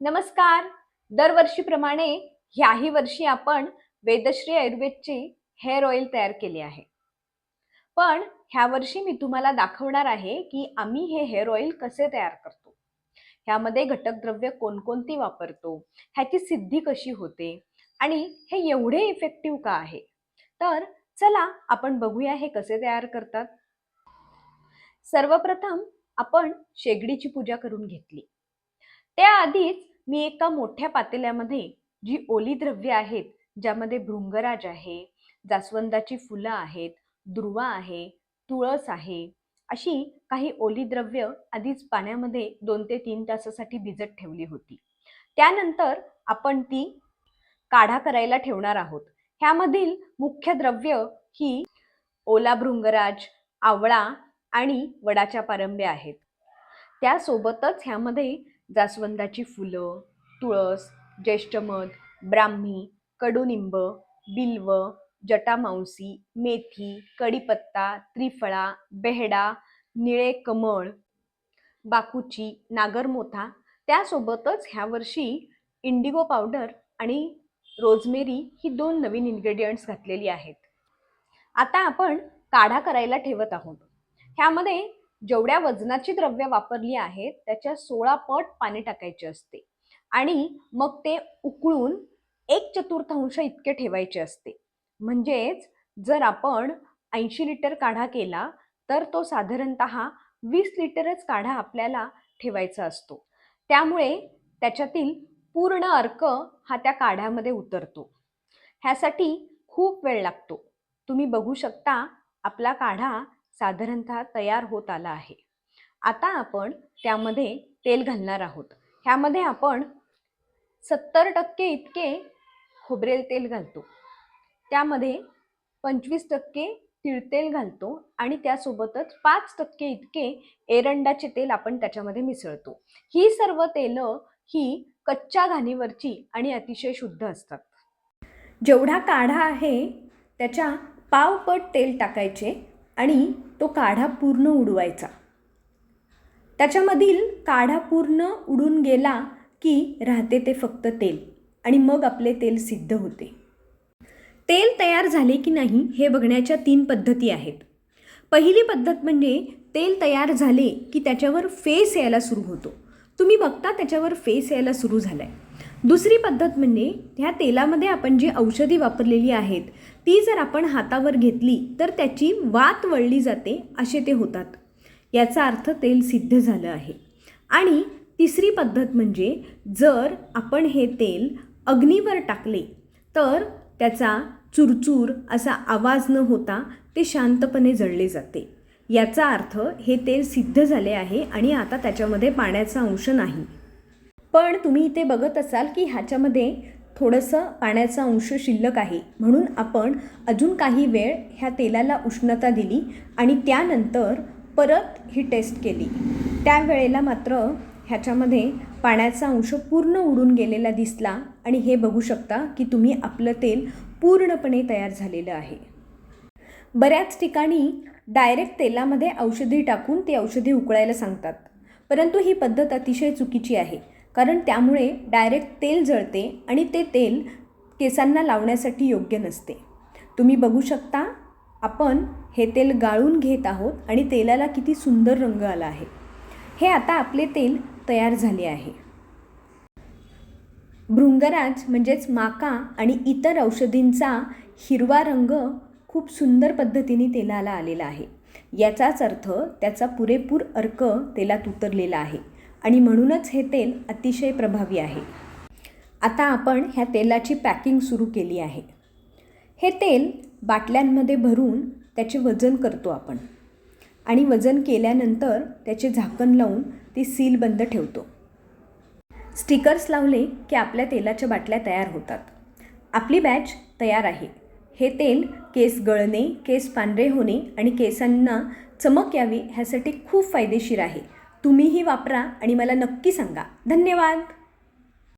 नमस्कार. दरवर्षीप्रमाणे ह्याही वर्षी आपण वेदश्री आयुर्वेदची हेअर ऑइल तयार केली आहे. पण ह्या वर्षी मी तुम्हाला दाखवणार आहे की आम्ही हे हेअर ऑइल कसे तयार करतो. ह्यामध्ये घटक द्रव्य कोणकोणती वापरतो ह्याची सिद्धी कशी होते आणि हे एवढे इफेक्टिव्ह का आहे? तर चला आपण बघूया हे कसे तयार करतात. सर्वप्रथम आपण शेगडीची पूजा करून घेतली. त्याआधीच मी एका मोठ्या पातेल्यामध्ये जी ओली द्रव्य आहेत ज्यामध्ये भृंगराज आहे जास्वंदाची फुलं आहेत दुर्वा आहे तुळस आहे अशी काही ओली द्रव्य आधीच पाण्यामध्ये दोन ते तीन तासासाठी भिजत ठेवली होती. त्यानंतर आपण ती काढा करायला ठेवणार आहोत. ह्यामधील मुख्य द्रव्य ही ओला भृंगराज आवळा आणि वडाच्या पारंब्या आहेत. त्यासोबतच ह्यामध्ये जास्वंदाची फुलं तुळस ज्येष्ठमध ब्राह्मी कडुनिंब बिल्व जटामांसी मेथी कढीपत्ता त्रिफळा बेहडा निळे कमळ बाकुची नागरमोथा. त्यासोबतच ह्या वर्षी इंडिगो पावडर आणि रोजमेरी ही दोन नवीन इन्ग्रेडियंट्स घातलेली आहेत. आता आपण काढा करायला ठेवत आहोत. ह्यामध्ये जेवढ्या वजनाची द्रव्य वापरली आहेत त्याच्या सोळा पट पाणी टाकायचे असते. आणि मग ते उकळून एक चतुर्थांश इतके ठेवायचे असते. म्हणजेच जर आपण ऐंशी लिटर काढा केला तर तो साधारणत वीस लिटरच काढा आपल्याला ठेवायचा असतो. त्यामुळे त्याच्यातील पूर्ण अर्क हा त्या काढ्यामध्ये उतरतो. ह्यासाठी खूप वेळ लागतो. तुम्ही बघू शकता आपला काढा साधारणतः तयार होत आला आहे. आता आपण त्यामध्ये तेल घालणार आहोत. ह्यामध्ये आपण सत्तर टक्के इतके खोबरेल तेल घालतो. त्यामध्ये पंचवीस टक्के तिळतेल घालतो आणि त्यासोबतच पाच टक्के इतके एरंडाचे तेल आपण त्याच्यामध्ये मिसळतो. ही सर्व तेलं ही कच्च्या घाणीवरची आणि अतिशय शुद्ध असतात. जेवढा काढा आहे त्याच्या पावपट तेल टाकायचे. आणि तो काढा पूर्ण उडवायचा. त्याच्यामधील काढा पूर्ण उडून गेला की राहते ते फक्त तेल आणि मग आपले तेल सिद्ध होते. तेल तयार झाले की नाही हे बघण्याच्या तीन पद्धती आहेत. पहिली पद्धत म्हणजे तेल तयार झाले की त्याच्यावर फेस यायला सुरू होतो. तुम्ही बघता त्याच्यावर फेस यायला सुरू झाला आहे दुसरी पद्धत म्हणजे ह्या तेलामध्ये आपण जी औषधी वापरलेली आहेत ती जर आपण हातावर घेतली तर त्याची वात वळली जाते असे ते होतात. याचा अर्थ तेल सिद्ध झालं आहे. आणि तिसरी पद्धत म्हणजे जर आपण हे तेल अग्नीवर टाकले तर त्याचा चुरचूर असा आवाज न होता ते शांतपणे जळले जाते. याचा अर्थ हे तेल सिद्ध झाले आहे आणि आता त्याच्यामध्ये पाण्याचा अंश नाही. पण तुम्ही इथे बघत असाल की ह्याच्यामध्ये थोडंसं पाण्याचा अंश शिल्लक आहे. म्हणून आपण अजून काही वेळ ह्या तेलाला उष्णता दिली आणि त्यानंतर परत ही टेस्ट केली. त्यावेळेला मात्र ह्याच्यामध्ये पाण्याचा अंश पूर्ण उडून गेलेला दिसला आणि हे बघू शकता की तुम्ही आपलं तेल पूर्णपणे तयार झालेलं आहे. बऱ्याच ठिकाणी डायरेक्ट तेलामध्ये औषधी टाकून ती औषधी उकळायला सांगतात. परंतु ही पद्धत अतिशय चुकीची आहे. कारण त्यामुळे डायरेक्ट तेल जळते आणि ते तेल केसांना लावण्यासाठी योग्य नसते. तुम्ही बघू शकता आपण हे तेल गाळून घेत आहोत आणि तेलाला किती सुंदर रंग आला आहे. हे आता आपले तेल तयार झाले आहे. भृंगराज म्हणजेच माका आणि इतर औषधींचा हिरवा रंग खूप सुंदर पद्धतीने तेलाला आलेला आहे. याचाच अर्थ त्याचा पुरेपूर अर्क तेलात उतरलेला आहे. आणि म्हणूनच हे तेल अतिशय प्रभावी आहे. आता आपण ह्या तेलाची पॅकिंग सुरू केली आहे. हे तेल बाटल्यांमध्ये भरून त्याचे वजन करतो आपण. आणि वजन केल्यानंतर त्याचे झाकण लावून ती सील बंद ठेवतो. स्टिकर्स लावले की आपल्या तेलाच्या बाटल्या तयार होतात. आपली बॅच तयार आहे. हे तेल केस गळणे केस पांढरे होणे आणि केसांना चमक यावी ह्यासाठी खूप फायदेशीर आहे. तुम्हीही वापरा आणि मला नक्की सांगा. धन्यवाद.